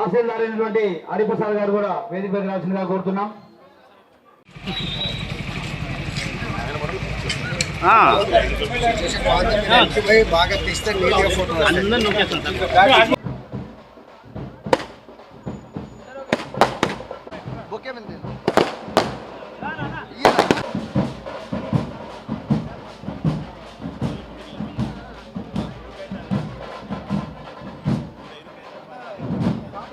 తహసీల్దార్ అయినటువంటి హరిప్రసాద్ గారు కూడా వేదిక పైకి రావాల్సిందిగా కోరుతున్నాం. బాగా తీస్తే నీట్గా ఫోటో డ్రమ్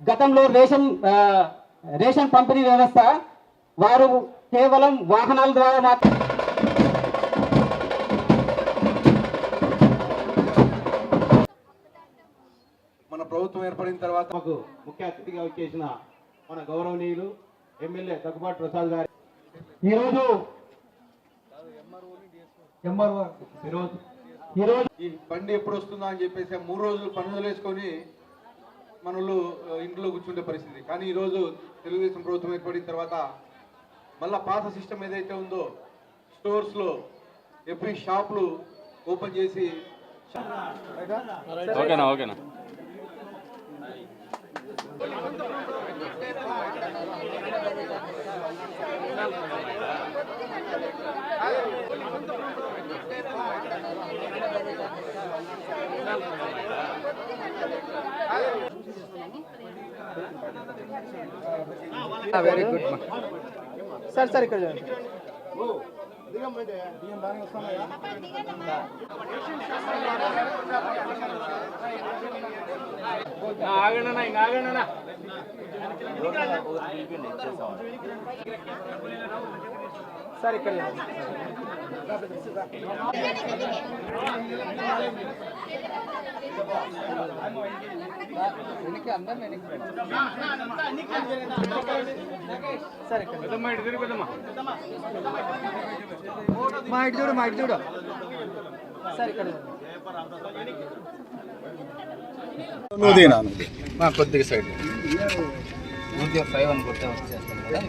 గతంలో రేషన్ రేషన్ పంపిణీ వ్యవస్థ వారు కేవలం వాహనాల ద్వారా మాత్రమే మన ప్రభుత్వం ఏర్పడిన తర్వాత మాకు ముఖ్య అతిథిగా వచ్చేసిన మన గౌరవనీయులు ఎమ్మెల్యే దగ్గుబాటి ప్రసాద్ గారి ఈరోజు ఎంఆర్ఓ ఈరోజు ఈరోజు ఈ బండి ఎప్పుడు వస్తుందా అని చెప్పేసి మూడు రోజులు పనులు వేసుకొని మనలు ఇంట్లో కూర్చుండే పరిస్థితి. కానీ ఈరోజు తెలుగుదేశం ప్రభుత్వం ఏర్పడిన తర్వాత మళ్ళా పాత సిస్టమ్ ఏదైతే ఉందో స్టోర్స్లో ఎవ్రీ షాపులు ఓపెన్ చేసి ఓకేనా ఓకేనా? వెరీ గుడ్ సార్ సార్ ఇక్కడ చూడండి. ఆగండి ఇంకా ఆగండి సార్ ఇక్కడ చూడండి పెద్దమ్మ ఇటు తిరుగు పెద్దమ్మ మా ఇటు చూడు మా ఇటు చూడు ఇక్కడ మా కొద్దిగా సైడ్ ఫైవ్ అని కొట్టే వచ్చేస్తాను కదా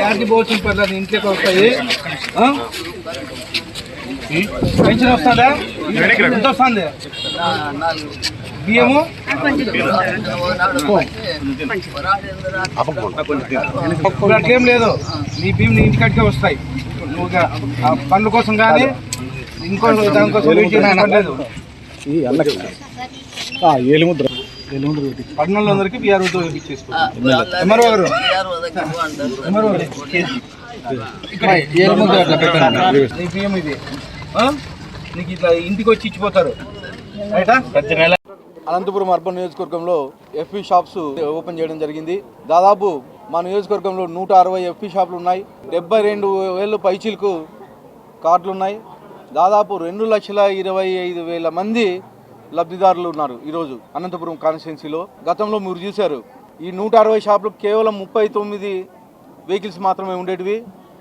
యాడికి పోవచ్చు పర్లేదు ఇంట్లోకి వస్తాయి పెన్షన్ వస్తుందా ఎంత వస్తుంది బియ్యము ఇప్పుడు అట్లేం లేదు. నీ బియ్యం నీ ఇంటికాడికే వస్తాయి. పండ్ల కోసం కానీ ఇంకో దానికోసం వెయిట్ ఎంఆర్ఓ గారు. ఏలుముద్ర ఇది. ఆ? నీకు ఇట్లా ఇంటికి వచ్చి ఇచ్చిపోతారు. రైటా? అనంతపురం అర్బన్ నియోజకవర్గంలో ఎఫ్పి షాప్స్ ఓపెన్ చేయడం జరిగింది. దాదాపు మా నియోజకవర్గంలో నూట అరవై ఎఫ్పి షాపులు ఉన్నాయి. డెబ్బై రెండు వేలు పైచీలకు కార్డులు ఉన్నాయి. దాదాపు రెండు లక్షల ఇరవై ఐదు వేల మంది లబ్ధిదారులు ఉన్నారు ఈరోజు అనంతపురం కాన్స్టిట్యున్సీలో. గతంలో మీరు చూశారు ఈ నూట అరవై షాపులు కేవలం ముప్పై తొమ్మిది వెహికల్స్ మాత్రమే ఉండేటివి.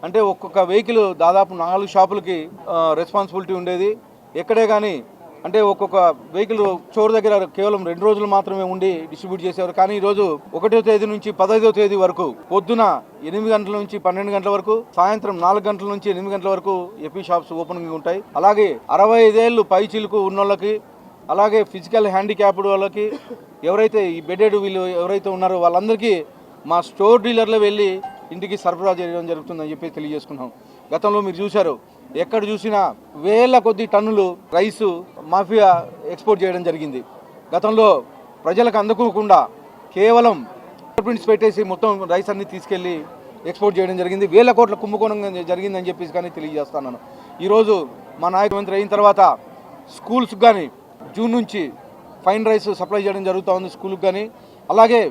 అంటే ఒక్కొక్క వెహికల్ దాదాపు నాలుగు షాపులకి రెస్పాన్సిబిలిటీ ఉండేది. ఎక్కడే కానీ అంటే ఒక్కొక్క వెహికల్ చోరు దగ్గర కేవలం రెండు రోజులు మాత్రమే ఉండి డిస్ట్రిబ్యూట్ చేసేవారు. కానీ ఈ రోజు ఒకటో తేదీ నుంచి పదహైదో తేదీ వరకు పొద్దున ఎనిమిది గంటల నుంచి పన్నెండు గంటల వరకు సాయంత్రం నాలుగు గంటల నుంచి ఎనిమిది గంటల వరకు ఎపీ షాప్స్ ఓపెనింగ్ ఉంటాయి. అలాగే అరవై ఐదేళ్ళు పై చిలుకు ఉన్నోళ్ళకి అలాగే ఫిజికల్ హ్యాండిక్యాప్డ్ వాళ్ళకి ఎవరైతే ఈ బెడెడ్ వీళ్ళు ఎవరైతే ఉన్నారో వాళ్ళందరికీ మా స్టోర్ డీలర్లో వెళ్ళి ఇంటికి సరఫరా చేయడం జరుగుతుందని చెప్పి తెలియజేసుకున్నాం. గతంలో మీరు చూశారు ఎక్కడ చూసినా వేల కొద్ది టన్నులు రైసు మాఫియా ఎక్స్పోర్ట్ చేయడం జరిగింది. గతంలో ప్రజలకు అందుకోకుండా కేవలం ప్రింట్స్ పెట్టేసి మొత్తం రైస్ అన్ని తీసుకెళ్ళి ఎక్స్పోర్ట్ చేయడం జరిగింది. వేల కోట్ల కుంభకోణం జరిగిందని చెప్పేసి కానీ తెలియజేస్తున్నాను. ఈరోజు మా నాయక మంత్రి అయిన తర్వాత స్కూల్స్ కానీ జూన్ నుంచి ఫైన్ రైస్ సప్లై చేయడం జరుగుతూ ఉంది స్కూల్కి కానీ. అలాగే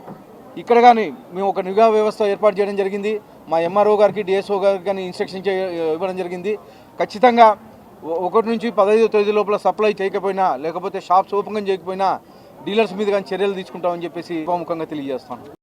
ఇక్కడ కానీ మేము ఒక నిఘా వ్యవస్థ ఏర్పాటు చేయడం జరిగింది. మా ఎంఆర్ఓ గారికి డిఎస్ఓ గారికి కానీ ఇన్స్ట్రక్షన్ చే ఇవ్వడం జరిగింది. ఖచ్చితంగా ఒకటి నుంచి పదహైదు తేదీ లోపల సప్లై చేయకపోయినా లేకపోతే షాప్స్ ఓపెన్ చేయకపోయినా డీలర్స్ మీద కానీ చర్యలు తీసుకుంటామని చెప్పేసి ఉపముఖంగా తెలియజేస్తాను